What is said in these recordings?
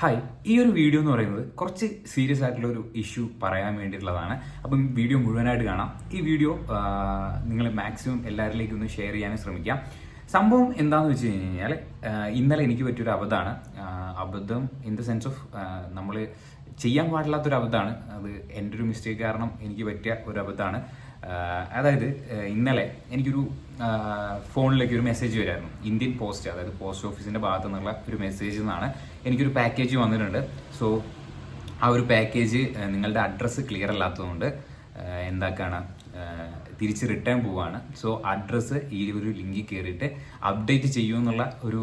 Hi ഈ ഒരു video എന്ന് പറയുന്നത് കുറച്ച് സീരിയസ് ആയിട്ടുള്ള ഒരു ഇഷ്യൂ പറയാൻ വേണ്ടിയിട്ടുള്ളതാണ്. അപ്പം വീഡിയോ മുഴുവനായിട്ട് കാണാം. ഈ വീഡിയോ നിങ്ങൾ മാക്സിമം എല്ലാവരിലേക്കും ഒന്ന് ഷെയർ ചെയ്യാനും ശ്രമിക്കാം. സംഭവം എന്താണെന്ന് വെച്ച് കഴിഞ്ഞാൽ ഇന്നലെ എനിക്ക് പറ്റിയൊരു അബദ്ധമാണ്. അബദ്ധം ഇൻ ദ സെൻസ് ഓഫ് നമ്മൾ ചെയ്യാൻ പാടില്ലാത്തൊരു അബദ്ധമാണ്. അത് എന്റെ ഒരു മിസ്റ്റേക്ക് കാരണം എനിക്ക് പറ്റിയ ഒരു അബദ്ധമാണ്. അതായത് ഇന്നലെ എനിക്കൊരു ഫോണിലേക്ക് ഒരു മെസ്സേജ് വരായിരുന്നു. ഇന്ത്യൻ പോസ്റ്റ് അതായത് പോസ്റ്റ് ഓഫീസിന്റെ ഭാഗത്തു നിന്നുള്ള ഒരു മെസ്സേജിൽ നിന്നാണ് എനിക്കൊരു പാക്കേജ് വന്നിട്ടുണ്ട്. സോ ആ ഒരു പാക്കേജ് നിങ്ങളുടെ അഡ്രസ്സ് ക്ലിയർ അല്ലാത്തതുകൊണ്ട് എന്താക്കാണ്? തിരിച്ച് റിട്ടേൺ പോവാണ്. സോ അഡ്രസ്സ് ഈ ഒരു ലിങ്കിൽ കയറിയിട്ട് അപ്ഡേറ്റ് ചെയ്യുമെന്നുള്ള ഒരു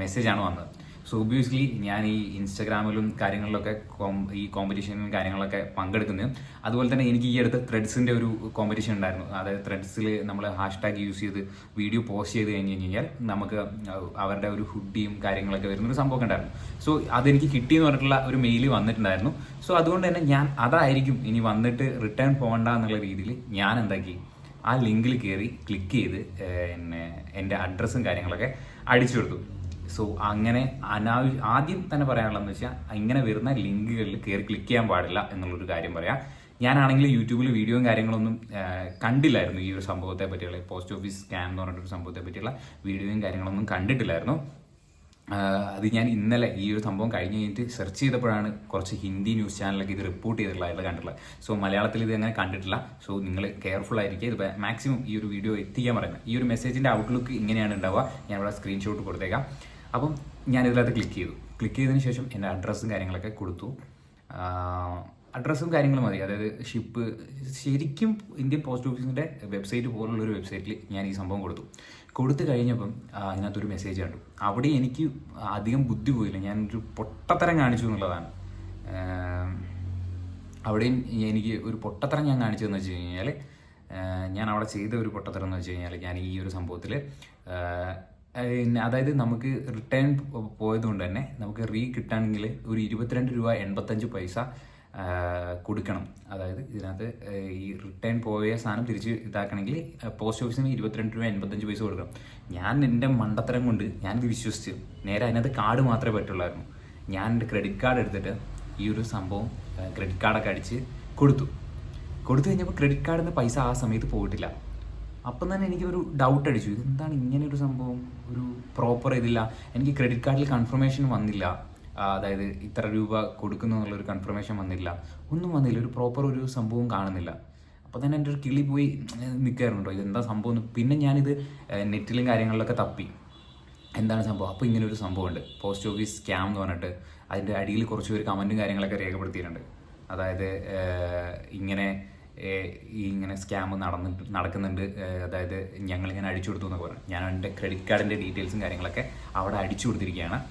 മെസ്സേജാണ് വന്നത്. സോ ഒബ്വിയസ്ലി ഞാൻ ഈ ഇൻസ്റ്റാഗ്രാമിലും കാര്യങ്ങളിലൊക്കെ ഈ കോമ്പറ്റീഷനും കാര്യങ്ങളൊക്കെ പങ്കെടുക്കുന്നത് അതുപോലെ തന്നെ എനിക്ക് ഈ അടുത്ത് ത്രെഡ്സിന്റെ ഒരു കോമ്പറ്റീഷൻ ഉണ്ടായിരുന്നു. അതായത് ത്രെഡ്സിൽ നമ്മൾ ഹാഷ്ടാഗ് യൂസ് ചെയ്ത് വീഡിയോ പോസ്റ്റ് ചെയ്ത് കഴിഞ്ഞ് കഴിഞ്ഞാൽ നമുക്ക് അവരുടെ ഒരു ഹുഡിയും കാര്യങ്ങളൊക്കെ വരുന്നൊരു സംഭവം ഉണ്ടായിരുന്നു. സോ അതെനിക്ക് കിട്ടിയെന്ന് പറഞ്ഞിട്ടുള്ള ഒരു മെയിൽ വന്നിട്ടുണ്ടായിരുന്നു. സോ അതുകൊണ്ട് തന്നെ ഞാൻ അതായിരിക്കും ഇനി വന്നിട്ട് റിട്ടേൺ പോകണ്ട എന്നുള്ള രീതിയിൽ ഞാൻ എന്താക്കി? ആ ലിങ്കിൽ കയറി ക്ലിക്ക് ചെയ്ത് എന്നെ എന്റെ അഡ്രസ്സും കാര്യങ്ങളൊക്കെ അടിച്ചു കൊടുത്തു. സോ അങ്ങനെ അനാവശ്യ ആദ്യം തന്നെ പറയാനുള്ളതെന്ന് വെച്ചാൽ ഇങ്ങനെ വരുന്ന ലിങ്കുകളിൽ കയറി ക്ലിക്ക് ചെയ്യാൻ പാടില്ല എന്നുള്ളൊരു കാര്യം പറയാം. ഞാനാണെങ്കിൽ യൂട്യൂബിൽ വീഡിയോയും കാര്യങ്ങളൊന്നും കണ്ടില്ലായിരുന്നു ഈ ഒരു സംഭവത്തെ പറ്റിയുള്ള പോസ്റ്റ് ഓഫീസ് സ്കാം എന്ന് പറഞ്ഞിട്ടൊരു സംഭവത്തെ പറ്റിയുള്ള വീഡിയോയും കാര്യങ്ങളൊന്നും കണ്ടിട്ടില്ലായിരുന്നു. അത് ഞാൻ ഇന്നലെ ഈ ഒരു സംഭവം കഴിഞ്ഞ് കഴിഞ്ഞിട്ട് സെർച്ച് ചെയ്തപ്പോഴാണ് കുറച്ച് ഹിന്ദി ന്യൂസ് ചാനലൊക്കെ ഇത് റിപ്പോർട്ട് ചെയ്തിട്ടുള്ളതായിട്ട് കണ്ടിട്ടുള്ളത്. സോ മലയാളത്തിൽ ഇത് അങ്ങനെ കണ്ടിട്ടില്ല. സോ നിങ്ങൾ കെയർഫുൾ ആയിരിക്കുക. ഇത് മാക്സിമം ഈ ഒരു വീഡിയോ എത്തിക്കാൻ പറയുന്നത്. ഈ ഒരു മെസ്സേജിന്റെ ഔട്ട്ലുക്ക് ഇങ്ങനെയാണ് ഉണ്ടാവുക. ഞാൻ ഇവിടെ സ്ക്രീൻഷോട്ട് കൊടുത്തേക്കാം. അപ്പം ഞാൻ ഇതിനകത്ത് ക്ലിക്ക് ചെയ്തു. ക്ലിക്ക് ചെയ്തതിന് ശേഷം എന്റെ അഡ്രസ്സും കാര്യങ്ങളൊക്കെ കൊടുത്തു. അഡ്രസ്സും കാര്യങ്ങളും മതി. അതായത് ഷിപ്പ് ശരിക്കും ഇന്ത്യൻ പോസ്റ്റ് ഓഫീസിന്റെ വെബ്സൈറ്റ് പോലുള്ളൊരു വെബ്സൈറ്റിൽ ഞാൻ ഈ സംഭവം കൊടുത്തു. കൊടുത്തു കഴിഞ്ഞപ്പം അതിനകത്തൊരു മെസ്സേജ് കണ്ടു. അവിടെ എനിക്ക് അധികം ബുദ്ധി പോയില്ല. ഞാനൊരു പൊട്ടത്തരം കാണിച്ചു എന്നുള്ളതാണ്. അവിടെയും എനിക്ക് ഒരു പൊട്ടത്തരം ഞാൻ കാണിച്ചതെന്ന് വെച്ച് കഴിഞ്ഞാൽ ഞാൻ അവിടെ ചെയ്ത ഒരു പൊട്ടത്തരം എന്ന് വെച്ച് കഴിഞ്ഞാൽ ഞാൻ ഈ ഒരു സംഭവത്തിൽ അതായത് നമുക്ക് റിട്ടേൺ പോയതുകൊണ്ട് തന്നെ നമുക്ക് റീ കിട്ടണമെങ്കിൽ ഒരു ഇരുപത്തിരണ്ട് രൂപ എൺപത്തഞ്ച് പൈസ കൊടുക്കണം. അതായത് ഇതിനകത്ത് ഈ റിട്ടേൺ പോയ സാധനം തിരിച്ച് ഇതാക്കണമെങ്കിൽ പോസ്റ്റ് ഓഫീസിന് ഇരുപത്തിരണ്ട് രൂപ എൺപത്തഞ്ച് പൈസ കൊടുക്കണം. ഞാൻ എന്റെ മണ്ടത്തരം കൊണ്ട് ഞാനിത് വിശ്വസിച്ചു നേരെ അതിനകത്ത് കാർഡ് മാത്രമേ പറ്റുള്ളായിരുന്നു. ഞാൻ എന്റെ ക്രെഡിറ്റ് കാർഡ് എടുത്തിട്ട് ഈ ഒരു സംഭവം ക്രെഡിറ്റ് കാർഡൊക്കെ അടിച്ച് കൊടുത്തു. കൊടുത്തു കഴിഞ്ഞപ്പോൾ ക്രെഡിറ്റ് കാർഡിൽ നിന്ന് പൈസ ആ സമയത്ത് പോയിട്ടില്ല. അപ്പം തന്നെ എനിക്കൊരു ഡൗട്ട് അടിച്ചു. ഇതെന്താണ് ഇങ്ങനെ ഒരു സംഭവം? ഒരു പ്രോപ്പർ ഇതില്ല. എനിക്ക് ക്രെഡിറ്റ് കാർഡിൽ കൺഫർമേഷൻ വന്നില്ല. അതായത് ഇത്ര രൂപ കൊടുക്കുന്നു എന്നുള്ളൊരു കൺഫർമേഷൻ വന്നില്ല. ഒന്നും വന്നില്ല. ഒരു പ്രോപ്പർ ഒരു സംഭവം കാണുന്നില്ല. അപ്പോൾ തന്നെ എന്റെ ഒരു കിളി പോയി നിൽക്കാറുണ്ടോ? ഇതെന്താ സംഭവം പിന്നെ ഞാനിത് നെറ്റിലും കാര്യങ്ങളിലൊക്കെ തപ്പി. എന്താണ് സംഭവം? അപ്പോൾ ഇങ്ങനെ ഒരു സംഭവമുണ്ട്. പോസ്റ്റ് ഓഫീസ് സ്കാം എന്ന് പറഞ്ഞിട്ട് അതിന്റെ അടിയിൽ കുറച്ച് പേര് കമന്റും കാര്യങ്ങളൊക്കെ രേഖപ്പെടുത്തിയിട്ടുണ്ട്. അതായത് ഇങ്ങനെ ഈ ഇങ്ങനെ സ്കാം നടന്നിട്ട് നടക്കുന്നുണ്ട്. അതായത് ഞങ്ങളിങ്ങനെ അടിച്ചു കൊടുത്തു എന്നൊക്കെ പറഞ്ഞു. ഞാൻ എന്റെ ക്രെഡിറ്റ് കാർഡിന്റെ ഡീറ്റെയിൽസും കാര്യങ്ങളൊക്കെ അവിടെ അടിച്ചു കൊടുത്തിരിക്കുകയാണ്.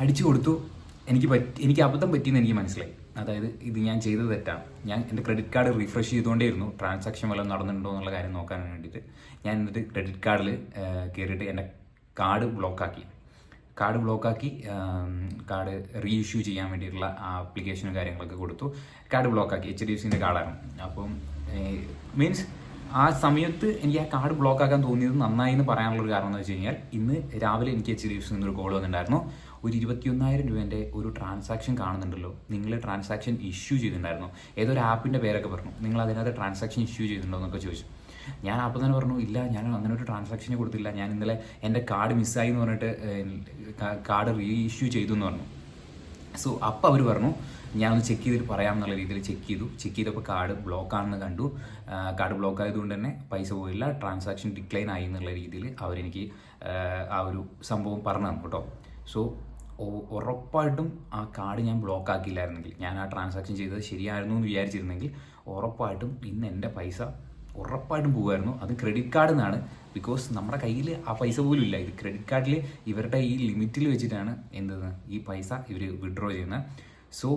അടിച്ചു കൊടുത്തു. എനിക്ക് പറ്റി എനിക്ക് അബദ്ധം പറ്റിയെന്ന് എനിക്ക് മനസ്സിലായി. അതായത് ഇത് ഞാൻ ചെയ്തത് തെറ്റാണ്. ഞാൻ എന്റെ ക്രെഡിറ്റ് കാർഡ് റീഫ്രഷ് ചെയ്തുകൊണ്ടേയിരുന്നു. ട്രാൻസാക്ഷൻ വല്ലതും നടന്നിട്ടുണ്ടോ എന്നുള്ള കാര്യം നോക്കാൻ വേണ്ടിയിട്ട്. ഞാൻ എന്നിട്ട് ക്രെഡിറ്റ് കാർഡിൽ കയറിയിട്ട് എന്റെ കാർഡ് ബ്ലോക്കാക്കി കാർഡ് ബ്ലോക്കാക്കി കാർഡ് റീഇഷ്യൂ ചെയ്യാൻ വേണ്ടിയിട്ടുള്ള ആപ്ലിക്കേഷനും കാര്യങ്ങളൊക്കെ കൊടുത്തു. കാർഡ് ബ്ലോക്കാക്കി എച്ച് ഡി എഫ് സിന്റെ കാർഡാണ്. അപ്പം മീൻസ് ആ സമയത്ത് എനിക്ക് ആ കാർഡ് ബ്ലോക്ക് ആക്കാൻ തോന്നിയത് നന്നായി എന്ന് പറയാനുള്ള ഒരു കാരണം എന്ന് വെച്ച് കഴിഞ്ഞാൽ ഇന്ന് രാവിലെ എനിക്ക് എച്ച് ഡി എഫ് നിന്നൊരു കോൾ വന്നിട്ടുണ്ടായിരുന്നു. ഒരു ഇരുപത്തിയൊന്നായിരം രൂപേന്റെ ഒരു ട്രാൻസാക്ഷൻ കാണുന്നുണ്ടല്ലോ. നിങ്ങൾ ട്രാൻസാക്ഷൻ ഇഷ്യൂ ചെയ്തിട്ടുണ്ടായിരുന്നു. ഏതൊരു ആപ്പിന്റെ പേരൊക്കെ പറഞ്ഞു. നിങ്ങൾ അതിനകത്ത് ട്രാൻസാക്ഷൻ ഇഷ്യൂ ചെയ്തിട്ടുണ്ടോ എന്നൊക്കെ ചോദിച്ചു. ഞാൻ അപ്പം തന്നെ പറഞ്ഞു ഇല്ല ഞാൻ അങ്ങനെ ഒരു ട്രാൻസാക്ഷനെ കൊടുത്തില്ല. ഞാൻ ഇന്നലെ എന്റെ കാർഡ് മിസ്സായി എന്ന് പറഞ്ഞിട്ട് കാർഡ് റീഇഷ്യൂ ചെയ്തു എന്ന് പറഞ്ഞു. സോ അപ്പോൾ അവർ പറഞ്ഞു ഞാൻ ഒന്ന് ചെക്ക് ചെയ്തിട്ട് പറയാം എന്നുള്ള രീതിയിൽ ചെക്ക് ചെയ്തു. ചെക്ക് ചെയ്തപ്പോൾ കാർഡ് ബ്ലോക്ക് ആണെന്ന് കണ്ടു. കാർഡ് ബ്ലോക്ക് ആയതുകൊണ്ട് തന്നെ പൈസ പോയില്ല. ട്രാൻസാക്ഷൻ ഡിക്ലൈൻ ആയി എന്നുള്ള രീതിയിൽ അവരെനിക്ക് ആ ഒരു സംഭവം പറഞ്ഞു തന്നു കേട്ടോ. സോ ഉറപ്പായിട്ടും ആ കാർഡ് ഞാൻ ബ്ലോക്ക് ആക്കിയില്ലായിരുന്നെങ്കിൽ ഞാൻ ആ ട്രാൻസാക്ഷൻ ചെയ്തത് ശരിയായിരുന്നു എന്ന് വിചാരിച്ചിരുന്നെങ്കിൽ ഉറപ്പായിട്ടും ഇന്ന് എന്റെ പൈസ ഉറപ്പായിട്ടും പോകുമായിരുന്നു. അത് ക്രെഡിറ്റ് കാർഡിൽ നിന്നാണ് ബിക്കോസ് നമ്മുടെ കയ്യിൽ ആ പൈസ പോലും ഇല്ല. ഇത് ക്രെഡിറ്റ് കാർഡിൽ ഇവരുടെ ഈ ലിമിറ്റിൽ വെച്ചിട്ടാണ് എന്തെന്ന്? ഈ പൈസ ഇവർ വിഡ്രോ ചെയ്യുന്നത്. സോ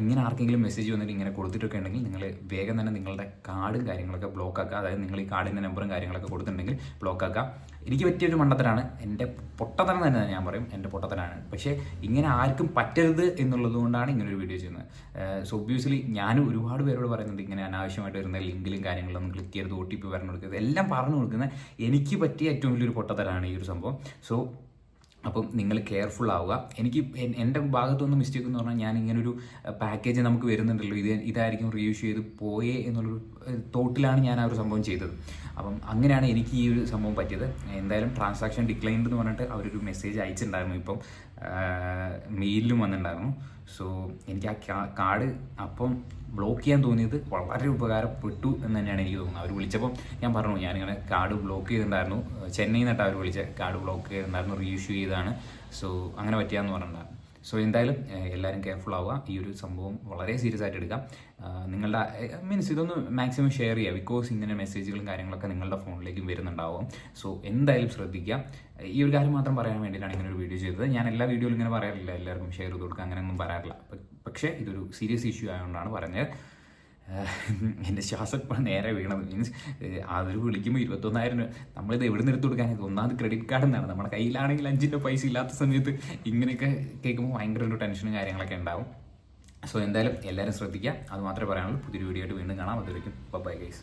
ഇങ്ങനെ ആർക്കെങ്കിലും മെസ്സേജ് വന്നിട്ട് ഇങ്ങനെ കൊടുത്തിട്ടൊക്കെ ഉണ്ടെങ്കിൽ നിങ്ങൾ വേഗം തന്നെ നിങ്ങളുടെ കാർഡും കാര്യങ്ങളൊക്കെ ബ്ലോക്ക് ആക്കുക. അതായത് നിങ്ങൾ ഈ കാർഡിന്റെ നമ്പറും കാര്യങ്ങളൊക്കെ കൊടുത്തിട്ടുണ്ടെങ്കിൽ ബ്ലോക്ക് ആക്കുക. എനിക്ക് പറ്റിയൊരു മണ്ടത്തരാണ്. എന്റെ പൊട്ടത്തരം തന്നെ ഞാൻ പറയും. എന്റെ പൊട്ടത്തരാണ്. പക്ഷേ ഇങ്ങനെ ആർക്കും പറ്റരുത് എന്നുള്ളത് കൊണ്ടാണ് ഇങ്ങനെ ഒരു വീഡിയോ ചെയ്യുന്നത് സോ ഒബ്വിയസ്ലി ഞാനും ഒരുപാട് പേരോട് പറയുന്നുണ്ട് ഇങ്ങനെ അനാവശ്യമായിട്ട് വരുന്ന ലിങ്കിലും കാര്യങ്ങളും കാര്യങ്ങളൊന്നും ക്ലിക്ക് ചെയ്ത് ഒ ടി പി പറഞ്ഞു കൊടുക്കുന്നത് എല്ലാം പറഞ്ഞു കൊടുക്കുന്നത് എനിക്ക് പറ്റിയ ഏറ്റവും വലിയൊരു പൊട്ടത്തരാണ് ഈ ഒരു സംഭവം. സോ അപ്പം നിങ്ങൾ കെയർഫുൾ ആവുക. എനിക്ക് എന്റെ ഭാഗത്തുനിന്ന് മിസ്റ്റേക്ക് എന്ന് പറഞ്ഞാൽ ഞാൻ ഇങ്ങനൊരു പാക്കേജ് നമുക്ക് വരുന്നുണ്ടല്ലോ. ഇത് ഇതായിരിക്കും റീയൂസ് ചെയ്ത് പോയേ എന്നുള്ളൊരു തോട്ടിലാണ് ഞാൻ ആ ഒരു സംഭവം ചെയ്തത്. അപ്പം അങ്ങനെയാണ് എനിക്ക് ഈ ഒരു സംഭവം പറ്റിയത്. എന്തായാലും ട്രാൻസാക്ഷൻ ഡിക്ലൈൻഡ് എന്ന് പറഞ്ഞിട്ട് അവരൊരു മെസ്സേജ് അയച്ചിട്ടുണ്ടായിരുന്നു. ഇപ്പം മെയിലിലും വന്നിട്ടുണ്ടായിരുന്നു. സോ എനിക്ക് ആ കാർഡ് അപ്പം ബ്ലോക്ക് ചെയ്യാൻ തോന്നിയത് വളരെ ഉപകാരപ്പെട്ടു എന്ന് തന്നെയാണ് എനിക്ക് തോന്നുന്നത്. അവർ വിളിച്ചപ്പം ഞാൻ പറഞ്ഞു ഞാനിങ്ങനെ കാർഡ് ബ്ലോക്ക് ചെയ്തിട്ടുണ്ടായിരുന്നു. ചെന്നൈയിൽ നിന്നിട്ട് അവർ വിളിച്ച കാർഡ് ബ്ലോക്ക് ചെയ്തിട്ടുണ്ടായിരുന്നു റീഇഷ്യൂ ചെയ്താണ് സോ അങ്ങനെ പറ്റിയാന്ന് പറഞ്ഞിട്ടുണ്ടായിരുന്നു. സോ എന്തായാലും എല്ലാവരും കെയർഫുൾ ആവുക. ഈ ഒരു സംഭവം വളരെ സീരിയസ് ആയിട്ട് എടുക്കാം. നിങ്ങളുടെ മീൻസ് ഇതൊന്ന് മാക്സിമം ഷെയർ ചെയ്യുക. ബിക്കോസ് ഇങ്ങനെ മെസ്സേജുകളും കാര്യങ്ങളൊക്കെ നിങ്ങളുടെ ഫോണിലേക്കും വരുന്നുണ്ടാവും. സോ എന്തായാലും ശ്രദ്ധിക്കുക. ഈ ഒരു കാര്യം മാത്രം പറയാൻ വേണ്ടിയിട്ടാണ് ഇങ്ങനെ ഒരു വീഡിയോ ചെയ്തത്. ഞാൻ എല്ലാ വീഡിയോയിലും ഇങ്ങനെ പറയാറില്ല. എല്ലാവർക്കും ഷെയർ ചെയ്ത് കൊടുക്കുക. അങ്ങനെയൊന്നും പറയാറില്ല. പക്ഷേ ഇതൊരു സീരിയസ് ഇഷ്യൂ ആയതുകൊണ്ടാണ് പറഞ്ഞത്. എന്റെ ശ്വാസം ഇപ്പോൾ നേരെ വീണത്. മീൻസ് അതൊരു വിളിക്കുമ്പോൾ ഇരുപത്തൊന്നായിരം രൂപ. നമ്മളിത് എവിടെ നിന്ന് എടുത്ത് കൊടുക്കാനൊക്കെ ഒന്നാമത് ക്രെഡിറ്റ് കാർഡ് എന്നാണ് നമ്മുടെ കയ്യിലാണെങ്കിൽ അഞ്ചിന്റെ പൈസ ഇല്ലാത്ത സമയത്ത് ഇങ്ങനെയൊക്കെ കേൾക്കുമ്പോൾ ഭയങ്കര ഒരു ടെൻഷനും കാര്യങ്ങളൊക്കെ ഉണ്ടാവും. സോ എന്തായാലും എല്ലാവരും ശ്രദ്ധിക്കുക. അത് മാത്രമേ പറയാനുള്ളൂ. പുതിയൊരു വീഡിയോ ആയിട്ട് വീണ്ടും കാണാം. അതുവരെയും ബൈ ഗൈസ്